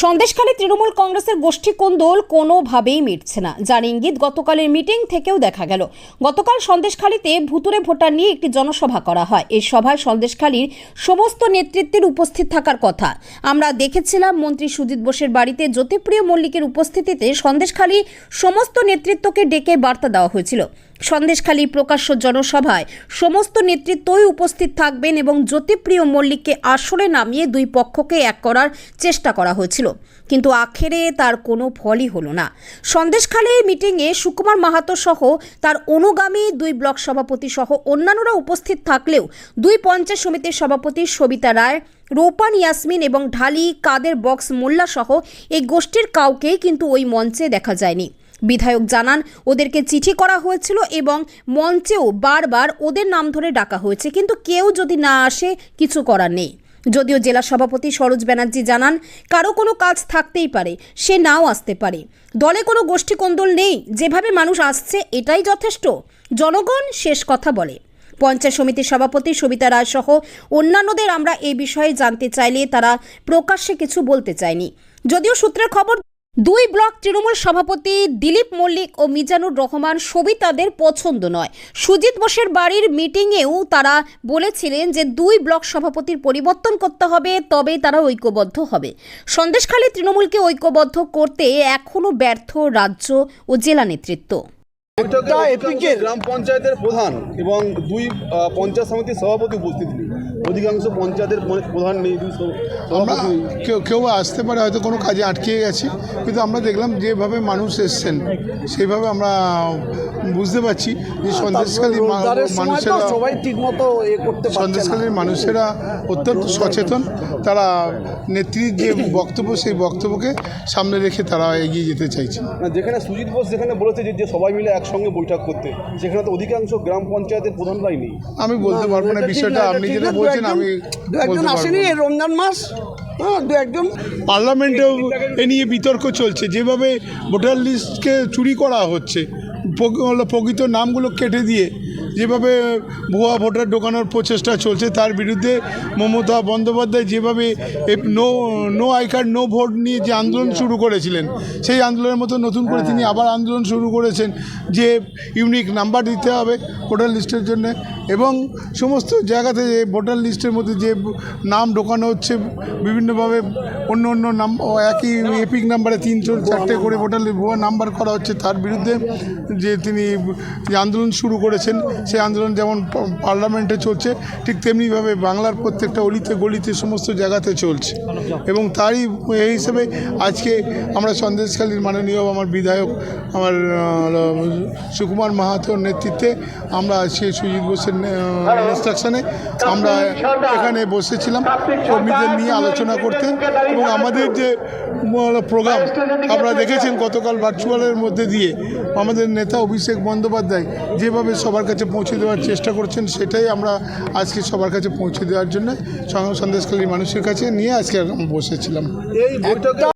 সন্দেশখালী তৃণমূল কংগ্রেসের গোষ্ঠী কোন্দল কোনোভাবেই মিটছে না। যার ইঙ্গিত গতকালের মিটিং থেকেও দেখা গেল। গতকাল সন্দেশখালীতে ভুতুরে ভোটার নিয়ে একটি জনসভা করা হয়। এই সভায় সন্দেশখালীর সমস্ত নেতৃত্বের উপস্থিত থাকার কথা। আমরা দেখেছিলাম মন্ত্রী সুজিত বোসের বাড়িতে জ্যোতিপ্রিয় মল্লিকের উপস্থিতিতে সন্দেশখালী সমস্ত নেতৃত্বকে ডেকে বার্তা দেওয়া হয়েছিল। সন্দেশখালী প্রকাশ্য জনসভায় সমস্ত নেতৃত্বই উপস্থিত থাকবেন এবং জ্যোতিপ্রিয় মল্লিককে আসরে নামিয়ে দুই পক্ষকে এক করার চেষ্টা করা হয়েছিল। কিন্তু আখেরে তার কোনো ফলই হলো না। সন্দেশখালী মিটিংয়ে সুকুমার মাহাতো সহ তার অনুগামী দুই ব্লক সভাপতি সহ অন্যান্যরা উপস্থিত থাকলেও দুই পঞ্চায়েত সমিতির সভাপতি সবিতা রায়, রোপান ইয়াসমিন এবং ঢালি কাদের বক্স মোল্লা সহ এই গোষ্ঠীর কাউকেই কিন্তু ওই মঞ্চে দেখা যায়নি। বিধায়ক জানান, ওদেরকে চিঠি করা হয়েছিল এবং মঞ্চেও বারবার ওদের নাম ধরে ডাকা হয়েছে। কিন্তু কেউ যদি না আসে, কিছু করার নেই। যদিও জেলা সভাপতি সরোজ ব্যানার্জি জানান, কারও কোনো কাজ থাকতেই পারে, সে নাও আসতে পারে। দলে কোনো গোষ্ঠী কোন্দল নেই, যেভাবে মানুষ আসছে, এটাই যথেষ্ট। জনগণ শেষ কথা বলে। পঞ্চায়েত সমিতির সভাপতি সবিতা রায় সহ অন্যান্যদের আমরা এই বিষয়ে জানতে চাইলে তারা প্রকাশ্যে কিছু বলতে চায়নি। যদিও সূত্রের খবর দুই ব্লক তৃণমূল সভাপতি দিলীপ মল্লিক ও মিজানুর রহমান সবিতাদের পছন্দ নয়। সুজিত বোসের বাড়ির মিটিংয়েও তারা বলেছিলেন যে দুই ব্লক সভাপতির পরিবর্তন করতে হবে তবেই তারা ঐক্যবদ্ধ হবে। সন্দেশখালী তৃণমূলকে ঐক্যবদ্ধ করতে এখনও ব্যর্থ রাজ্য ও জেলা নেতৃত্ব। একটা গ্রাম পঞ্চায়েতের প্রধান এবং দুই পঞ্চায়েত সমিতির সভাপতি উপস্থিত নেই অধিকাংশ পঞ্চায়েতের প্রধান নেই আমরা কেউ কেউ আসতে পারে হয়তো কোনো কাজে আটকে গেছে কিন্তু আমরা দেখলাম যেভাবে মানুষ এসছেন সেইভাবে আমরা বুঝতে পারছি যে সন্দেশখালী মানুষেরা সবাই ঠিক মতো এ করতে পারছে না। সন্দেশখালীর মানুষেরা অত্যন্ত সচেতন। তারা নেত্রীর যে বক্তব্য সেই বক্তব্যকে সামনে রেখে তারা এগিয়ে যেতে চাইছে। যেখানে সুজিত বোস যেখানে বলেছে যে সবাই মিলে একসঙ্গে বৈঠক করতে সেখানে তো অধিকাংশ গ্রাম পঞ্চায়েতের প্রধানরাই নেই। আমি বলতে পারব না বিষয়টা আপনি যেটা বলছেন আমি দু একজন আসেনি এই রমজান মাস? হ্যাঁ দু একজন। পার্লামেন্টেও এ নিয়ে বিতর্ক চলছে। যেভাবে ভোটার লিস্টকে চুরি করা হচ্ছে হলো প্রকৃত নামগুলো কেটে দিয়ে যেভাবে ভুয়া ভোটার ঢোকানোর প্রচেষ্টা চলছে, তার বিরুদ্ধে মমতা বন্দ্যোপাধ্যায় যেভাবে no no I card, no vote নিয়ে যে আন্দোলন শুরু করেছিলেন, সেই আন্দোলনের মতো নতুন করে তিনি আবার আন্দোলন শুরু করেছেন যে ইউনিক নাম্বার দিতে হবে ভোটার লিস্টের জন্য এবং সমস্ত জায়গাতে যে ভোটার লিস্টের মধ্যে যে নাম ঢোকানো হচ্ছে, বিভিন্নভাবে অন্য অন্য নাম, একই এপিক নাম্বারে তিনশো চারটে করে ভোটার ভুয়া নাম্বার করা হচ্ছে, তার বিরুদ্ধে যে তিনি আন্দোলন শুরু করেছেন সেই আন্দোলন যেমন পার্লামেন্টে চলছে, ঠিক তেমনিভাবে বাংলার প্রত্যেকটা অলিতে, গলিতে, সমস্ত জায়গাতে চলছে। এবং তারই এই হিসেবে আজকে আমরা সন্দেশখালীর মাননীয় আমার বিধায়ক, আমার সুকুমার মাহাতোর নেতৃত্বে আমরা আজকে সুজিত বোসের ইনস্ট্রাকশনে আমরা এখানে বসেছিলাম কর্মীদের নিয়ে আলোচনা করতে। এবং আমাদের যে প্রোগ্রাম আপনারা দেখেছেন গতকাল ভার্চুয়ালের মধ্যে দিয়ে আমাদের নেতা অভিষেক বন্দ্যোপাধ্যায় যেভাবে সবার কাছে পৌঁছে দেওয়ার চেষ্টা করছেন, সেটাই আমরা আজকে সবার কাছে পৌঁছে দেওয়ার জন্য সন্দেশকালীর মানুষের কাছে নিয়ে আজকে বসেছিলাম। এই বৈঠকে